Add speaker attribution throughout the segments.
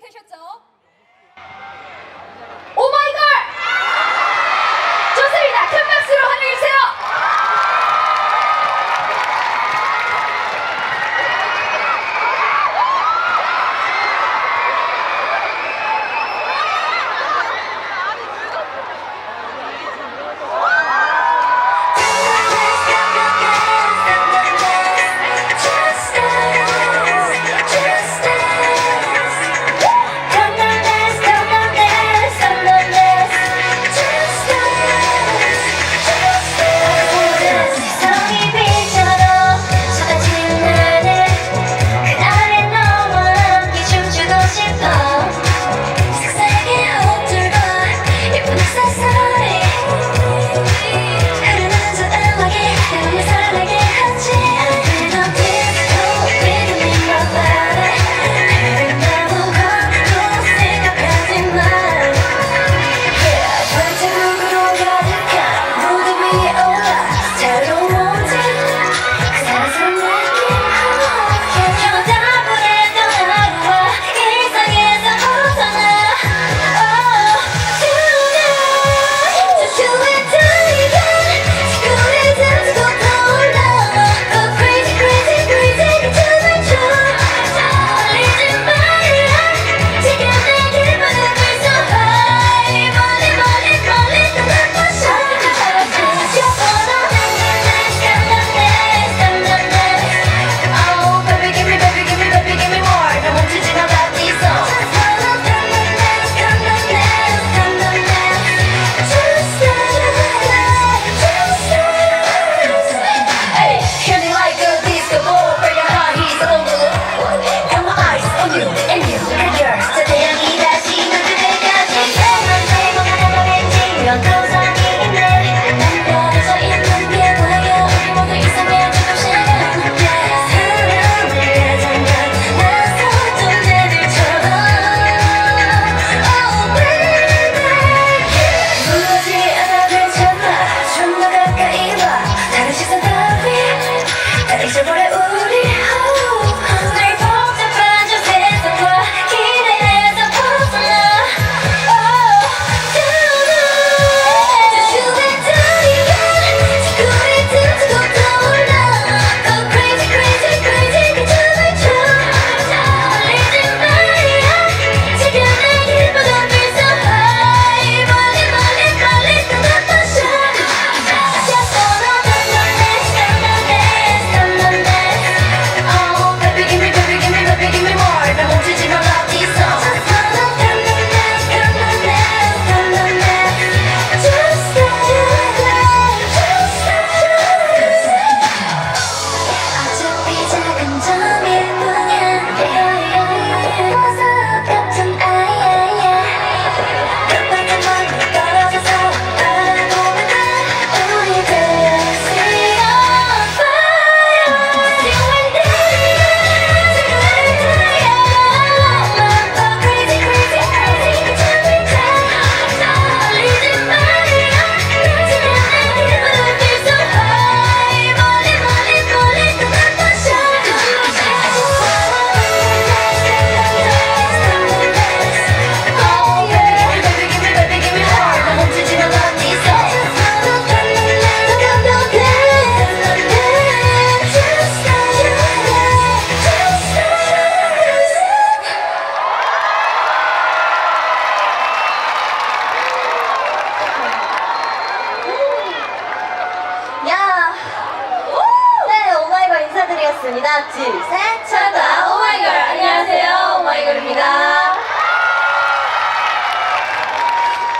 Speaker 1: 大家走。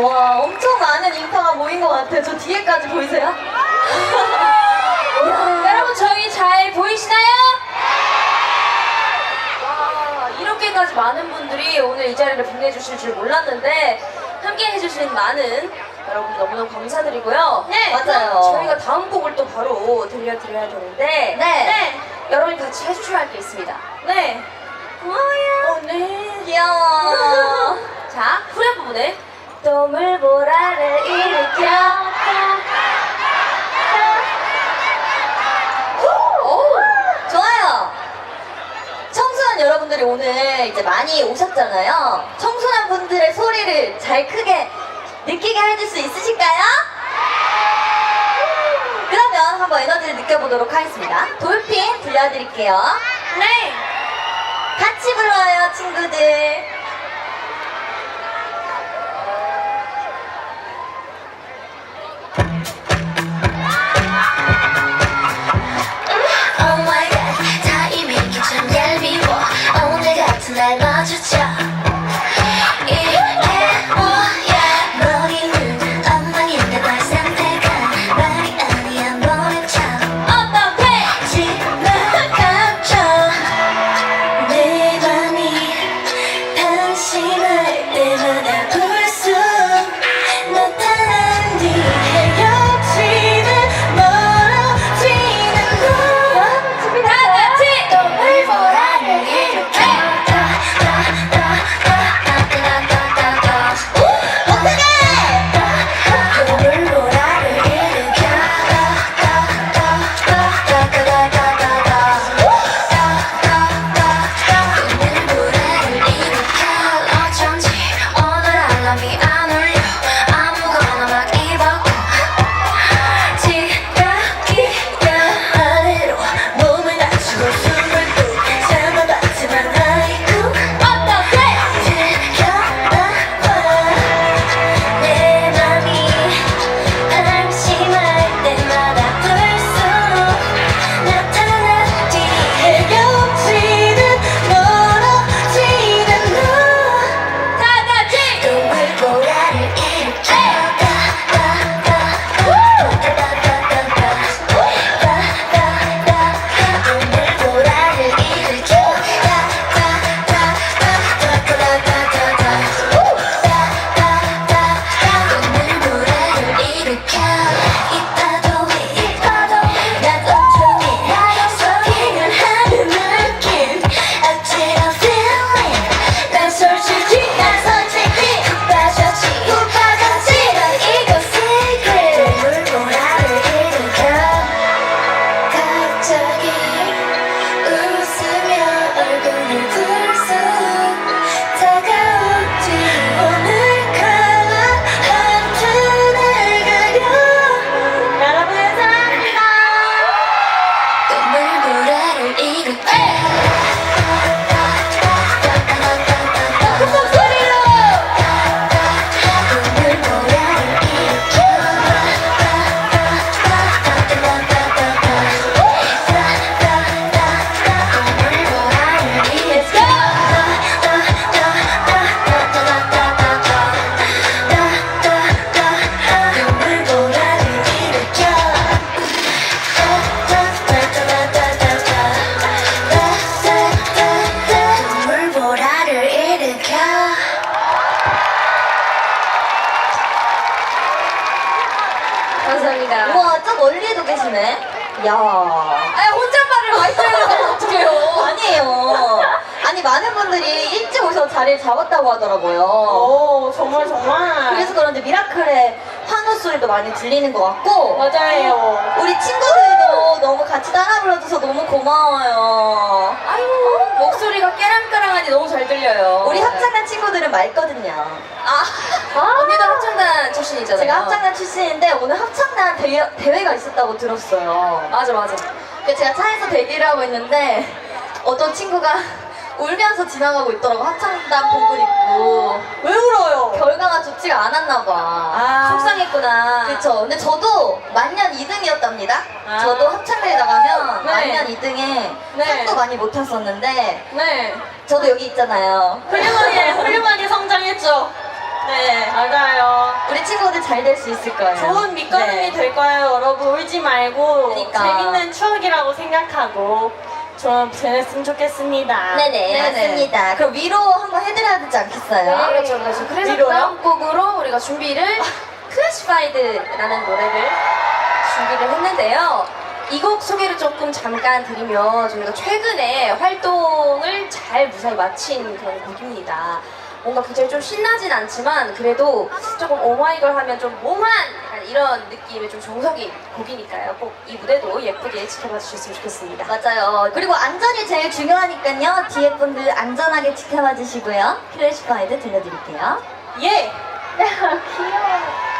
Speaker 1: 와 엄청 많은 인파가 모인 것 같아요. 저 뒤에까지 보이세요?
Speaker 2: 여러분 저희 잘 보이시나요? 와 이렇게까지 많은 분들이 오늘 이 자리를 빛내주실 줄 몰랐는데 함께 해주신 많은 여러분 너무너무 감사드리고요.
Speaker 1: 네, 맞아요.
Speaker 2: 저희가 다음 곡을 또 바로 들려드려야 되는데
Speaker 1: 네. 네.
Speaker 2: 여러분이 같이 해주셔야 할 게 있습니다. 네.
Speaker 1: 고마워요.
Speaker 2: 오늘
Speaker 1: 귀여워.
Speaker 2: 자, 후렴 부분에 또 물보라를 일으켜
Speaker 1: 좋아요. 청소년
Speaker 2: 여러분들이 오늘 이제 많이 오셨잖아요. 청소년 분들의 소리를 잘 크게 느끼게 해줄 수 있으실까요? 그러면 한번 에너지를 느껴보도록 하겠습니다. 돌핀 들려드릴게요.
Speaker 3: 네.
Speaker 2: 같이 불러요 친구들.
Speaker 1: 같은
Speaker 2: 잡았다고 하더라고요.
Speaker 3: 오, 정말 정말.
Speaker 2: 그래서 그런지 미라클의 환호 소리도 많이 들리는 것 같고
Speaker 3: 맞아요.
Speaker 2: 우리 친구들도 너무 같이 따라 불러줘서 너무 고마워요.
Speaker 3: 아이고, 목소리가 깨랑깨랑하니 너무 잘 들려요.
Speaker 2: 우리 합창단 친구들은 맑거든요.
Speaker 3: 아, 언니도 합창단 출신이잖아요.
Speaker 2: 제가 합창단 출신인데 오늘 합창단 대회, 대회가 있었다고 들었어요.
Speaker 3: 맞아, 맞아.
Speaker 2: 그 제가 차에서 대기를 하고 있는데 어떤 친구가 울면서 지나가고 있더라고 합창단 복을 입고
Speaker 3: 왜 울어요?
Speaker 2: 결과가 좋지가 않았나 봐.
Speaker 3: 아.
Speaker 2: 속상했구나. 그쵸. 근데 저도 만년 2등이었답니다.
Speaker 3: 아.
Speaker 2: 저도 합창대에 나가면
Speaker 3: 네.
Speaker 2: 만년 2등에
Speaker 3: 네.
Speaker 2: 상도 많이 못 탔었는데
Speaker 3: 네.
Speaker 2: 저도 여기 있잖아요.
Speaker 3: 훌륭하게, 훌륭하게 성장했죠.
Speaker 2: 네.
Speaker 3: 맞아요.
Speaker 2: 우리 친구들 잘 될 수 있을 거예요.
Speaker 3: 좋은 밑거름이
Speaker 2: 네.
Speaker 3: 될 거예요, 여러분. 울지 말고.
Speaker 2: 그러니까.
Speaker 3: 재밌는 추억이라고 생각하고 좀 지냈으면 좋겠습니다.
Speaker 2: 네네, 맞습니다. 그럼 위로 한번 해드려야 되지 않겠어요?
Speaker 3: 네, 그렇죠, 그렇죠. 그래서
Speaker 2: 위로요?
Speaker 3: 다음 곡으로 우리가 준비를 클래시파이드라는 노래를 준비를 했는데요. 이 곡 소개를 조금 잠깐 드리면 저희가 최근에 활동을 잘 무사히 마친 그런 곡입니다. 뭔가 굉장히 좀 신나진 않지만 그래도 조금 오마이걸 하면 좀 몽환 약간 이런 느낌의 좀 정석인 곡이니까요. 꼭 이 무대도 예쁘게 지켜봐 주셨으면 좋겠습니다.
Speaker 2: 맞아요. 그리고 안전이 제일 중요하니까요. 뒤에 분들 안전하게 지켜봐 주시고요. 클래시파이드 들려드릴게요.
Speaker 3: 예!
Speaker 1: 날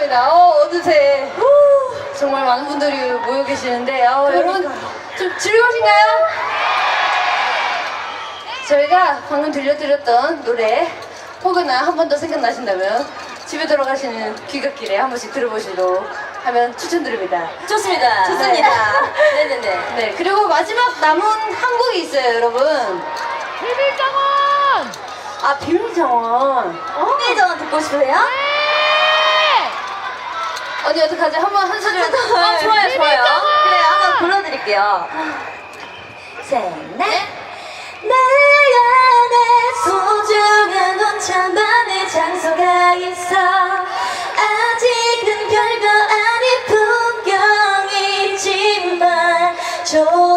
Speaker 2: 감사합니다.
Speaker 3: 어, 어느새 후, 정말 많은 분들이 모여 계시는데 어, 여러분 좀 즐거우신가요? 저희가 방금 들려드렸던 노래 혹은 한번 더 생각나신다면 집에 들어가시는 귀갓길에 한 번씩 들어보시도록 하면 추천드립니다.
Speaker 2: 좋습니다. 좋습니다. 네네네.
Speaker 3: 네, 그리고 마지막 남은 한 곡이 있어요, 여러분. 아, 비밀정원.
Speaker 2: 홍일정원 듣고 싶으세요?
Speaker 3: 언니 어떡하지? 한번 한 소절. 아, 좋아요, 좋아요.
Speaker 2: 그래, 한번 불러드릴게요. 셋, 넷. 내 안에 소중한 혼자만의 장소가 있어 아직은 별거 아닌 풍경이지만 조금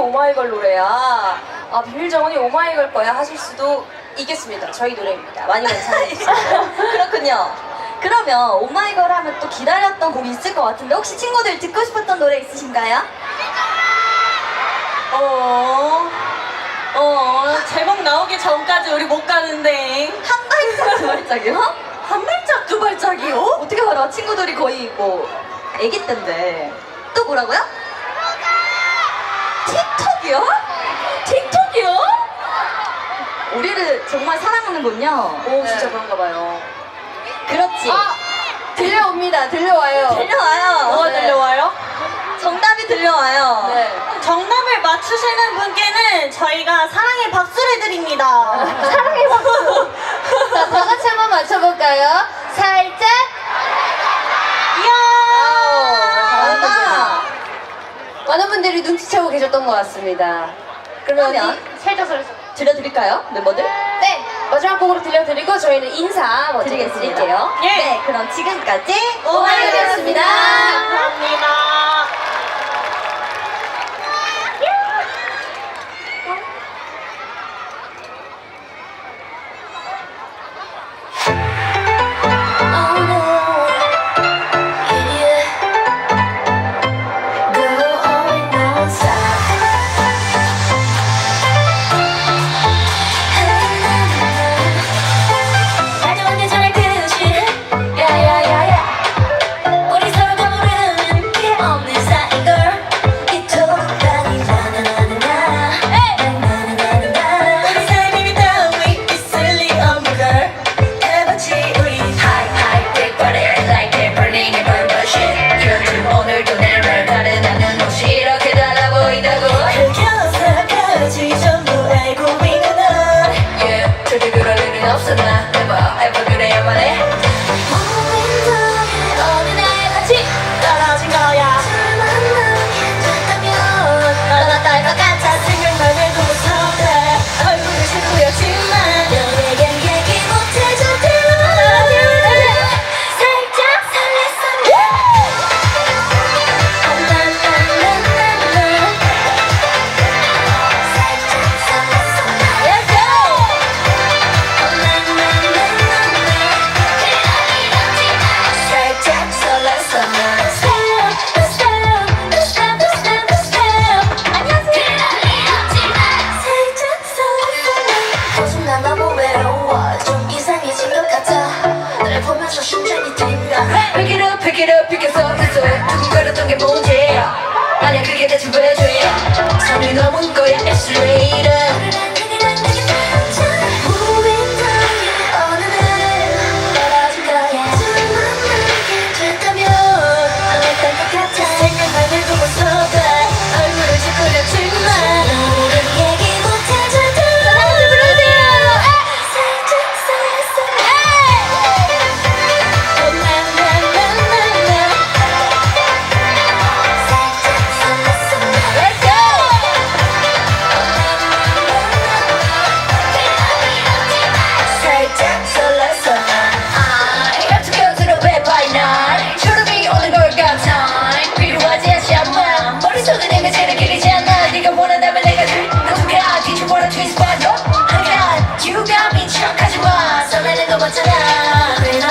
Speaker 3: 오마이걸 노래야 아 비밀정원이 오마이걸 거야 하실 수도 있겠습니다 저희 노래입니다 많이 사랑해주세요
Speaker 2: 그렇군요. 그러면 오마이걸 하면 또 기다렸던 곡이 있을 것 같은데 혹시 친구들 듣고 싶었던 노래 있으신가요?
Speaker 1: 어, 어, 제목 나오기 전까지 우리 못 가는데.
Speaker 2: 한 발짝 두 발짝이요?
Speaker 1: 한 발짝, 두 발짝이요?
Speaker 2: 어떻게 알아? 친구들이 거의 뭐 애기 때인데 또 뭐라고요? 틱톡이요? 틱톡이요? 우리를 정말 사랑하는군요.
Speaker 3: 오 진짜 그런가 봐요.
Speaker 2: 그렇지.
Speaker 3: 아 들려옵니다. 들려와요.
Speaker 2: 들려와요.
Speaker 1: 뭐가
Speaker 2: 네.
Speaker 1: 들려와요?
Speaker 2: 정답이 들려와요.
Speaker 3: 네.
Speaker 1: 정답을 맞추시는 분께는 저희가 사랑의 박수를 드립니다.
Speaker 3: 사랑의 박수. 자, 다 같이 한번 맞춰볼까요? 살짝. 많은 분들이 눈치채고 계셨던 것 같습니다. 그러면 살짝 살짝.
Speaker 2: 들려드릴까요, 멤버들?
Speaker 3: 네, 마지막 곡으로 들려드리고 저희는 인사 먼저
Speaker 2: 드리겠습니다.
Speaker 3: 드릴게요.
Speaker 1: 예.
Speaker 2: 네, 그럼 지금까지
Speaker 3: 오마이걸이었습니다.
Speaker 1: 감사합니다.
Speaker 3: Sarà